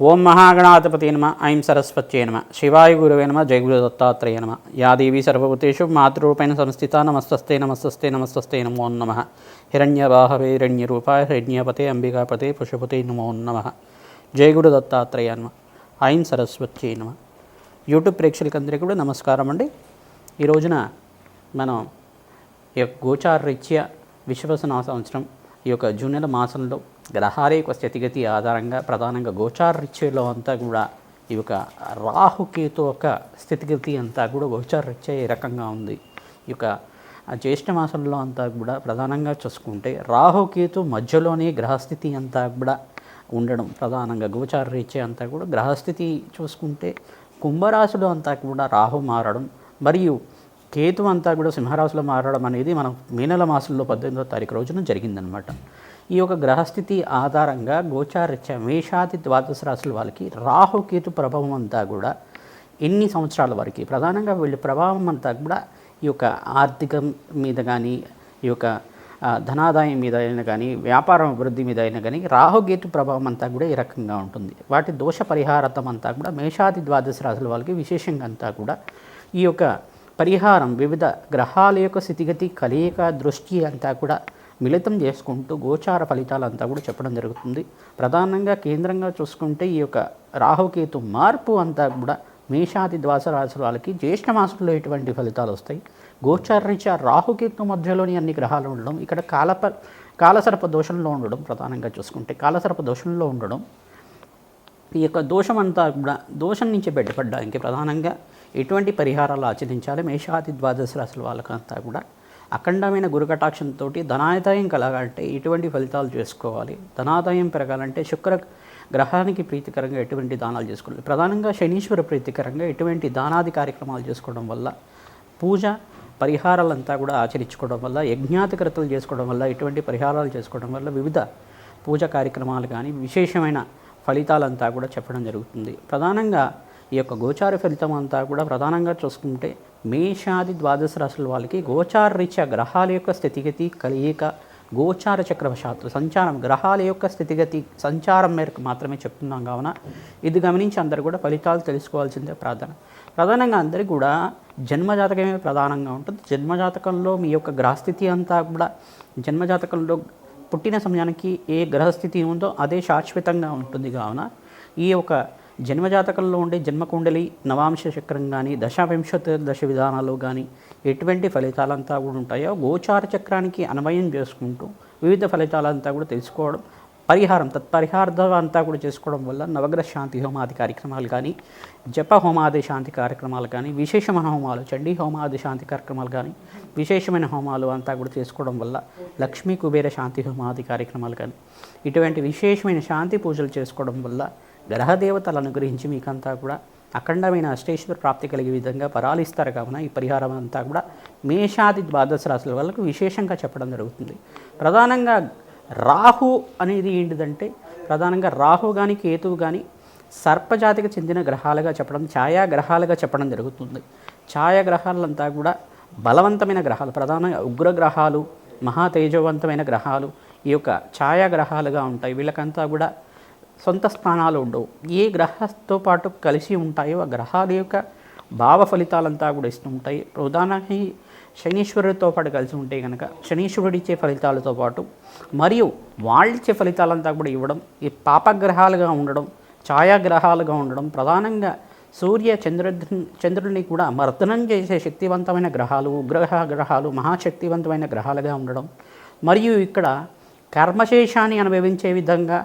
ఓం మహాగణాధిపతి నమ ఐం సరస్వత్యే నమ శివాయ గురువే నమ జయగురు దత్తాత్రేయ నమ. యా దేవీ సర్వభూతేషు మాతృరూపేణ సంస్థిత నమస్తస్తే నమస్తస్తే నమస్తస్తే నమో నమ. హిరణ్యబాహవే హిరణ్యరూపాయ హిరణ్యపతే అంబికాపతే పుషపతే నమో నమ. జయగురు దత్తాత్రేయ నమ ఐం సరస్వత్యే నమ. యూట్యూబ్ ప్రేక్షకులందరికీ కూడా నమస్కారం అండి. ఈ రోజున మనం ఈ యొక్క గోచారరీత్యా విశ్వసన సంవత్సరం ఈ యొక్క జూన్ నెల మాసంలో గ్రహాలే ఒక స్థితిగతి ఆధారంగా ప్రధానంగా గోచారరీత్యలో అంతా కూడా ఈ యొక్క రాహుకేతు యొక్క స్థితిగతి అంతా కూడా గోచార రీత్యా ఏ రకంగా ఉంది. ఈ యొక్క ఆ జ్యేష్ఠ మాసంలో అంతా కూడా ప్రధానంగా చూసుకుంటే రాహుకేతు మధ్యలోనే గ్రహస్థితి అంతా కూడా ఉండడం ప్రధానంగా గోచారరీత్యా అంతా కూడా గ్రహస్థితి చూసుకుంటే కుంభరాశిలో అంతా కూడా రాహు మారడం మరియు కేతు అంతా కూడా సింహరాశిలో మారడం అనేది మనం మే నెల మాసంలో పద్దెనిమిదో తారీఖు రోజున జరిగిందనమాట. ఈ యొక్క గ్రహస్థితి ఆధారంగా గోచారిత్య మేషాది ద్వాదశ రాశుల వాళ్ళకి రాహుకేతు ప్రభావం అంతా కూడా ఎన్ని సంవత్సరాల వరకు ప్రధానంగా వీళ్ళ ప్రభావం అంతా కూడా ఈ యొక్క ఆర్థికం మీద కానీ ఈ యొక్క ధనాదాయం మీద అయినా కానీ వ్యాపారం అభివృద్ధి మీద అయినా కానీ రాహుగేతు ప్రభావం అంతా కూడా ఈ రకంగా ఉంటుంది. వాటి దోష పరిహారతం అంతా కూడా మేషాది ద్వాదశ రాశుల వాళ్ళకి విశేషంగా అంతా కూడా ఈ యొక్క పరిహారం వివిధ గ్రహాల యొక్క స్థితిగతి కలయిక దృష్టి అంతా కూడా మిళితం చేసుకుంటూ గోచార ఫలితాలంతా కూడా చెప్పడం జరుగుతుంది. ప్రధానంగా కేంద్రంగా చూసుకుంటే ఈ యొక్క రాహుకేతు మార్పు అంతా కూడా మేషాది ద్వాస రాశుల వాళ్ళకి జ్యేష్ఠ మాసంలో ఎటువంటి ఫలితాలు వస్తాయి? గోచారరీత్యా రాహుకేతు మధ్యలోని అన్ని గ్రహాలు ఉండడం ఇక్కడ కాలప కాలసర్ప దోషంలో ఉండడం ప్రధానంగా చూసుకుంటే కాలసర్ప దోషంలో ఉండడం ఈ యొక్క దోషం అంతా కూడా దోషం నుంచి బయటపడడానికి ప్రధానంగా ఎటువంటి పరిహారాలు ఆచరించాలి? మేషాది ద్వాదశ రాశుల వాళ్ళకంతా కూడా అఖండమైన గురుకటాక్షంతో ధనాదాయం కలగాలంటే ఎటువంటి ఫలితాలు చేసుకోవాలి? ధనాదాయం పెరగాలంటే శుక్ర గ్రహానికి ప్రీతికరంగా ఎటువంటి దానాలు చేసుకోవాలి? ప్రధానంగా శనీశ్వర ప్రీతికరంగా ఎటువంటి దానాది కార్యక్రమాలు చేసుకోవడం వల్ల పూజ పరిహారాలంతా కూడా ఆచరించుకోవడం వల్ల యజ్ఞాతికృతలు చేసుకోవడం వల్ల ఎటువంటి పరిహారాలు చేసుకోవడం వల్ల వివిధ పూజ కార్యక్రమాలు కానీ విశేషమైన ఫలితాలంతా కూడా చెప్పడం జరుగుతుంది. ప్రధానంగా ఈ యొక్క గోచార ఫలితం అంతా కూడా ప్రధానంగా చూసుకుంటే మేషాది ద్వాదశ రాశుల వాళ్ళకి గోచార రీత్యా గ్రహాల యొక్క స్థితిగతి కలియిక గోచార చక్రవశాత్తు సంచారం గ్రహాల యొక్క స్థితిగతి సంచారం మేరకు మాత్రమే చెప్తున్నాం కావున ఇది గమనించి అందరూ కూడా ఫలితాలు తెలుసుకోవాల్సిందే ప్రార్థన. ప్రధానంగా అందరికీ కూడా జన్మజాతకమే ప్రధానంగా ఉంటుంది. జన్మజాతకంలో మీ యొక్క గ్రహస్థితి అంతా కూడా జన్మజాతకంలో పుట్టిన సమయానికి ఏ గ్రహస్థితి ఉందో అదే శాశ్వతంగా ఉంటుంది కావున ఈ యొక్క జన్మజాతకంలో ఉండే జన్మకుండలి నవాంశ చక్రం కానీ దశావింశతి దశ విధానాలు కానీ ఎటువంటి ఫలితాలంతా కూడా ఉంటాయో గోచార చక్రానికి అన్వయం చేసుకుంటూ వివిధ ఫలితాలంతా కూడా తెలుసుకోవడం పరిహారం తత్పరిహార్థం అంతా కూడా చేసుకోవడం వల్ల నవగ్రహ శాంతి హోమాది కార్యక్రమాలు కానీ జప హోమాది శాంతి కార్యక్రమాలు కానీ విశేషమైన హోమాలు చండీ హోమాది శాంతి కార్యక్రమాలు కానీ విశేషమైన హోమాలు అంతా కూడా చేసుకోవడం వల్ల లక్ష్మీ కుబేర శాంతి హోమాది కార్యక్రమాలు కానీ ఇటువంటి విశేషమైన శాంతి పూజలు చేసుకోవడం వల్ల గ్రహదేవతలు అనుగ్రహించి మీకంతా కూడా అఖండమైన అష్టేశ్వర ప్రాప్తి కలిగే విధంగా పరాలిస్తారు కావున ఈ పరిహారం అంతా కూడా మేషాది ద్వాదశ రాశుల వాళ్ళకు విశేషంగా చెప్పడం జరుగుతుంది. ప్రధానంగా రాహు అనేది ఏంటిదంటే ప్రధానంగా రాహు కానీ కేతువు కానీ సర్పజాతికి చెందిన గ్రహాలుగా చెప్పడం ఛాయాగ్రహాలుగా చెప్పడం జరుగుతుంది. ఛాయాగ్రహాలంతా కూడా బలవంతమైన గ్రహాలు ప్రధానంగా ఉగ్రగ్రహాలు మహా తేజవంతమైన గ్రహాలు ఈ యొక్క ఛాయాగ్రహాలుగా ఉంటాయి. వీళ్ళకంతా కూడా సొంత స్థానాలు ఉండవు. ఏ గ్రహంతో పాటు కలిసి ఉంటాయో ఆ గ్రహాల యొక్క భావ ఫలితాలంతా కూడా ఇస్తుంటాయి ప్రధానంగా శనీశ్వరుడితో పాటు కలిసి ఉంటే కనుక శనీశ్వరుడు ఇచ్చే ఫలితాలతో పాటు మరియు వాళ్ళిచ్చే ఫలితాలంతా కూడా ఇవ్వడం ఈ పాపగ్రహాలుగా ఉండడం ఛాయాగ్రహాలుగా ఉండడం ప్రధానంగా సూర్య చంద్ర చంద్రుడిని కూడా మర్దనం చేసే శక్తివంతమైన గ్రహాలు ఉగ్రహ గ్రహాలు మహాశక్తివంతమైన గ్రహాలుగా ఉండడం. మరియు ఇక్కడ కర్మశేషాన్ని అనుభవించే విధంగా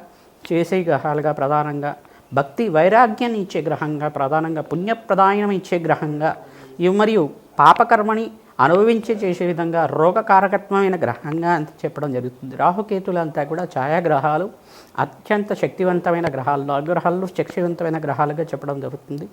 చేసే గ్రహాలుగా ప్రధానంగా భక్తి వైరాగ్యాన్ని ఇచ్చే గ్రహంగా ప్రధానంగా పుణ్యప్రదాయం ఇచ్చే గ్రహంగా ఇవి మరియు పాపకర్మని అనుభవించే చేసే విధంగా రోగకారకత్వమైన గ్రహంగా అంత చెప్పడం జరుగుతుంది. రాహుకేతులంతా కూడా ఛాయాగ్రహాలు అత్యంత శక్తివంతమైన గ్రహాలు నవగ్రహాలు శక్తివంతమైన గ్రహాలుగా చెప్పడం జరుగుతుంది.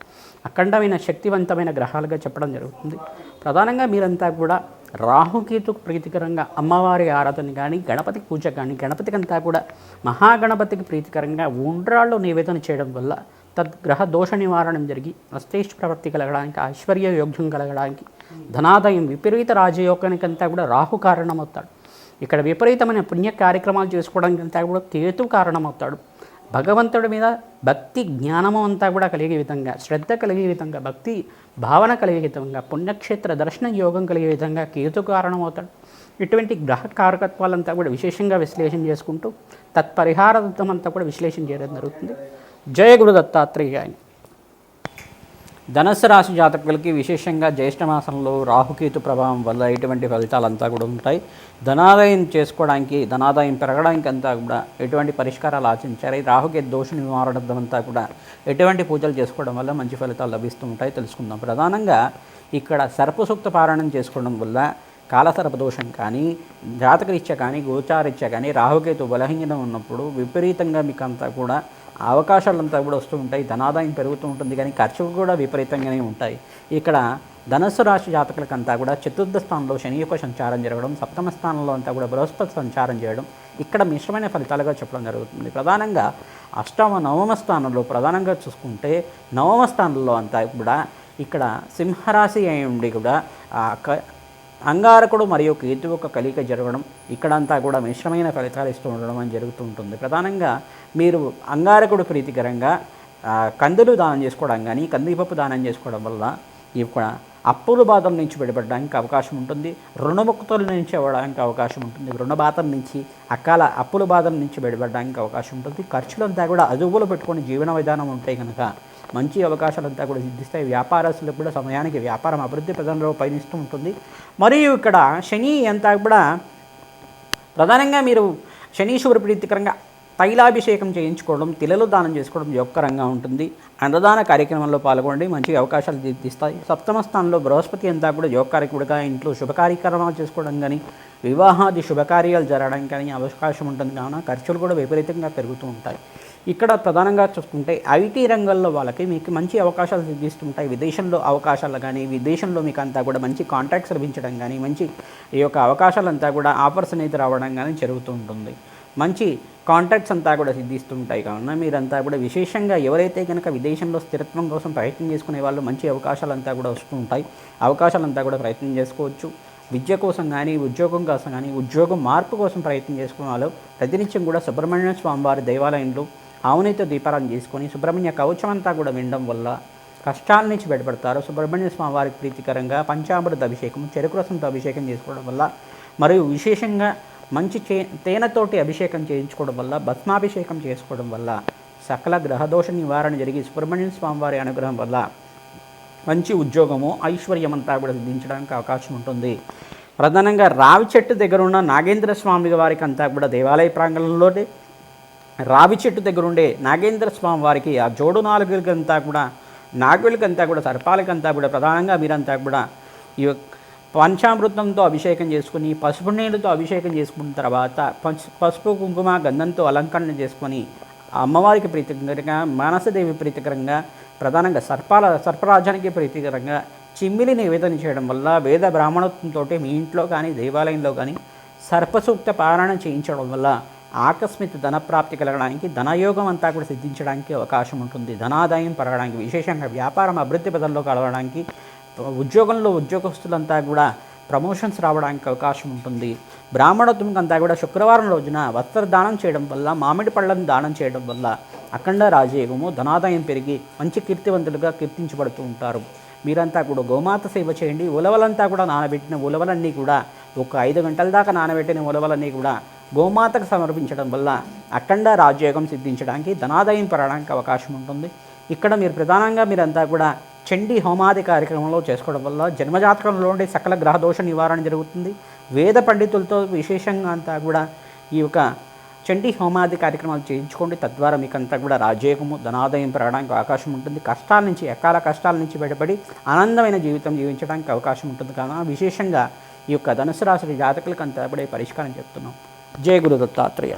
అఖండమైన శక్తివంతమైన గ్రహాలుగా చెప్పడం జరుగుతుంది. ప్రధానంగా మీరంతా కూడా రాహుకేతుకు ప్రీతికరంగా అమ్మవారి ఆరాధన కానీ గణపతి పూజ కానీ గణపతికంతా కూడా మహాగణపతికి ప్రీతికరంగా ఉండ్రాళ్ళు నివేదన చేయడం వల్ల తద్గ్రహ దోష నివారణం జరిగి అస్తేష్ ప్రవృత్తి కలగడానికి ఐశ్వర్య యోగ్యం కలగడానికి ధనాదాయం విపరీత రాజయోగానికంతా కూడా రాహు కారణమవుతాడు. ఇక్కడ విపరీతమైన పుణ్య కార్యక్రమాలు చేసుకోవడానికి అంతా కూడా కేతు కారణమవుతాడు. భగవంతుడి మీద భక్తి జ్ఞానము అంతా కూడా కలిగే విధంగా శ్రద్ధ కలిగే విధంగా భక్తి భావన కలిగే విధంగా పుణ్యక్షేత్ర దర్శన యోగం కలిగే విధంగా కేతు కారణమవుతాడు. ఇటువంటి గ్రహ కారకత్వాలంతా కూడా విశేషంగా విశ్లేషణ చేసుకుంటూ తత్పరిహార అంతా కూడా విశ్లేషణ చేయడం జరుగుతుంది. జయ గురు దత్తాత్రేయ ధనస్సు రాశి జాతకులకి విశేషంగా జ్యేష్ఠ మాసంలో రాహుకేతు ప్రభావం వల్ల ఎటువంటి ఫలితాలంతా కూడా ఉంటాయి. ధనాదాయం చేసుకోవడానికి ధనాదాయం పెరగడానికి అంతా కూడా ఎటువంటి పరిష్కారాలు ఆచరించారు రాహుకేతు దోష నివారణం అంతా కూడా ఎటువంటి పూజలు చేసుకోవడం వల్ల మంచి ఫలితాలు లభిస్తూ ఉంటాయి తెలుసుకుందాం. ప్రధానంగా ఇక్కడ సర్పసూక్త పారాయణం చేసుకోవడం వల్ల కాలసర్ప దోషం కానీ జాతకరీత్యా కానీ గోచారీత్యా కానీ రాహుకేతు బలహీనం ఉన్నప్పుడు విపరీతంగా మీకు అంతా కూడా అవకాశాలంతా కూడా వస్తూ ఉంటాయి ధనాదాయం పెరుగుతూ ఉంటుంది కానీ ఖర్చులు కూడా విపరీతంగానే ఉంటాయి. ఇక్కడ ధనస్సు రాశి జాతకులకంతా కూడా చతుర్థ స్థానంలో శని యొక్క సంచారం జరగడం సప్తమ స్థానంలో అంతా కూడా బృహస్పతి సంచారం చేయడం ఇక్కడ మిశ్రమైన ఫలితాలుగా చెప్పడం జరుగుతుంది. ప్రధానంగా అష్టమ నవమ స్థానంలో ప్రధానంగా చూసుకుంటే నవమ స్థానంలో అంతా కూడా ఇక్కడ సింహరాశి అయి ఉండి కూడా అంగారకుడు మరియు కేతు ఒక కలిక జరగడం ఇక్కడంతా కూడా మిశ్రమైన ఫలితాలు ఇస్తూ ఉండడం అని జరుగుతూ ఉంటుంది. ప్రధానంగా మీరు అంగారకుడు ప్రీతికరంగా కందులు దానం చేసుకోవడం కానీ కందిపప్పు దానం చేసుకోవడం వల్ల ఇవి కూడా అప్పుల బాధల నుంచి విడబడడానికి అవకాశం ఉంటుంది. రుణముక్తుల నుంచి అవ్వడానికి అవకాశం ఉంటుంది. రుణబాధల నుంచి అకాల అప్పుల బాధల నుంచి విడబడడానికి అవకాశం ఉంటుంది. ఖర్చులంతా కూడా అదుపులో పెట్టుకుని జీవన విధానం ఉంటే కనుక మంచి అవకాశాలంతా కూడా సిద్ధిస్తాయి. వ్యాపారస్తులకు కూడా సమయానికి వ్యాపారం అభివృద్ధి ప్రధానంలో పయనిస్తూ ఉంటుంది. మరియు ఇక్కడ శని అంతా కూడా ప్రధానంగా మీరు శనీశ్వర ప్రీతికరంగా తైలాభిషేకం చేయించుకోవడం తిలలు దానం చేసుకోవడం యొక్కరంగా ఉంటుంది. అన్నదాన కార్యక్రమంలో పాల్గొనండి. మంచి అవకాశాలు తీస్తాయి సప్తమ స్థానంలో బృహస్పతి అంతా కూడా యోగకార్యకుడిగా ఇంట్లో శుభకార్యక్రమాలు చేసుకోవడం కానీ వివాహాది శుభకార్యాలు జరగడం కానీ అవకాశం ఉంటుంది. కావున ఖర్చులు కూడా విపరీతంగా పెరుగుతూ ఉంటాయి. ఇక్కడ ప్రధానంగా చూసుకుంటే ఐటీ రంగంలో వాళ్ళకి మీకు మంచి అవకాశాలు సిద్ధిస్తుంటాయి. విదేశంలో అవకాశాలు కానీ విదేశంలో మీకు అంతా కూడా మంచి కాంట్రాక్ట్స్ లభించడం కానీ మంచి ఈ యొక్క అవకాశాలంతా కూడా ఆఫర్స్ అనేది రావడం కానీ జరుగుతూ ఉంటుంది. మంచి కాంట్రాక్ట్స్ అంతా కూడా సిద్ధిస్తుంటాయి. కావున మీరంతా కూడా విశేషంగా ఎవరైతే కనుక విదేశంలో స్థిరత్వం కోసం ప్రయత్నం చేసుకునే వాళ్ళు మంచి అవకాశాలంతా కూడా వస్తూ ఉంటాయి అవకాశాలంతా కూడా ప్రయత్నం చేసుకోవచ్చు. విద్య కోసం కానీ ఉద్యోగం కోసం కానీ ఉద్యోగం మార్పు కోసం ప్రయత్నం చేసుకునే వాళ్ళు ప్రతినిత్యం కూడా సుబ్రహ్మణ్య స్వామివారి దేవాలయంలో ఆవునితో దీపారాధన చేసుకొని సుబ్రహ్మణ్య కవచం అంతా కూడా వినడం వల్ల కష్టాల నుంచి బయటపడతారు. సుబ్రహ్మణ్య స్వామి వారికి ప్రీతికరంగా పంచామృత అభిషేకం చెరుకు రసంతో అభిషేకం చేసుకోవడం వల్ల మరియు విశేషంగా మంచి చే తేనెతోటి అభిషేకం చేయించుకోవడం వల్ల భస్మాభిషేకం చేసుకోవడం వల్ల సకల గ్రహదోష నివారణ జరిగి సుబ్రహ్మణ్య స్వామివారి అనుగ్రహం వల్ల మంచి ఉద్యోగము ఐశ్వర్యం అంతా కూడా సిద్ధించడానికి అవకాశం ఉంటుంది. ప్రధానంగా రావి చెట్టు దగ్గర ఉన్న నాగేంద్ర స్వామి వారికి అంతా కూడా దేవాలయ ప్రాంగణంలోనే రావి చెట్టు దగ్గర ఉండే నాగేంద్ర స్వామి వారికి ఆ జోడు నాలుగులకంతా కూడా నాగులకంతా కూడా సర్పాలకంతా కూడా ప్రధానంగా మీరంతా కూడా ఈ పంచామృతంతో అభిషేకం చేసుకుని పసుపు నీళ్ళతో అభిషేకం చేసుకున్న తర్వాత పసుపు కుంకుమ గంధంతో అలంకరణ చేసుకొని అమ్మవారికి ప్రీతికరంగా మానసదేవి ప్రీతికరంగా ప్రధానంగా సర్పాల సర్పరాజానికి ప్రీతికరంగా చిమ్మిలి నివేదన చేయడం వల్ల వేద బ్రాహ్మణత్వంతో మీ ఇంట్లో కానీ దేవాలయంలో కానీ సర్పసూక్త పారాయణ చేయించడం వల్ల ఆకస్మిక ధనప్రాప్తి కలగడానికి ధనయోగం అంతా కూడా సిద్ధించడానికి అవకాశం ఉంటుంది. ధనాదాయం పెరగడానికి విశేషంగా వ్యాపారం అభివృద్ధి పదంలో కలవడానికి ఉద్యోగంలో ఉద్యోగస్తులంతా కూడా ప్రమోషన్స్ రావడానికి అవకాశం ఉంటుంది. బ్రాహ్మణత్వం అంతా కూడా శుక్రవారం రోజున వస్త్రదానం చేయడం వల్ల మామిడి పళ్ళను దానం చేయడం వల్ల అఖండ రాజయోగము ధనాదాయం పెరిగి మంచి కీర్తివంతులుగా కీర్తించబడుతూ ఉంటారు. మీరంతా కూడా గోమాత సేవ చేయండి. ఉలవలంతా కూడా నానబెట్టిన ఉలవలన్నీ కూడా ఒక ఐదు గంటల దాకా నానబెట్టిన ఉలవలన్నీ కూడా గోమాతకు సమర్పించడం వల్ల అఖండ రాజయోగం సిద్ధించడానికి ధనాదాయం పెరగడానికి అవకాశం ఉంటుంది. ఇక్కడ మీరు ప్రధానంగా మీరంతా కూడా చండీ హోమాది కార్యక్రమంలో చేసుకోవడం వల్ల జన్మజాతకంలో ఉండే సకల గ్రహదోష నివారణ జరుగుతుంది. వేద పండితులతో విశేషంగా అంతా కూడా ఈ యొక్క చండీ హోమాది కార్యక్రమాలు చేయించుకోండి. తద్వారా మీకు అంతా కూడా రాజయోగము ధనాదాయం పెరగడానికి అవకాశం ఉంటుంది. కష్టాల నుంచి ఎకాల కష్టాల నుంచి బయటపడి ఆనందమైన జీవితం జీవించడానికి అవకాశం ఉంటుంది. కావున విశేషంగా ఈ యొక్క ధనుసు రాశి జాతకులకు అంతా పరిష్కారం చెప్తున్నాం. జయ గురు దత్తాత్రేయ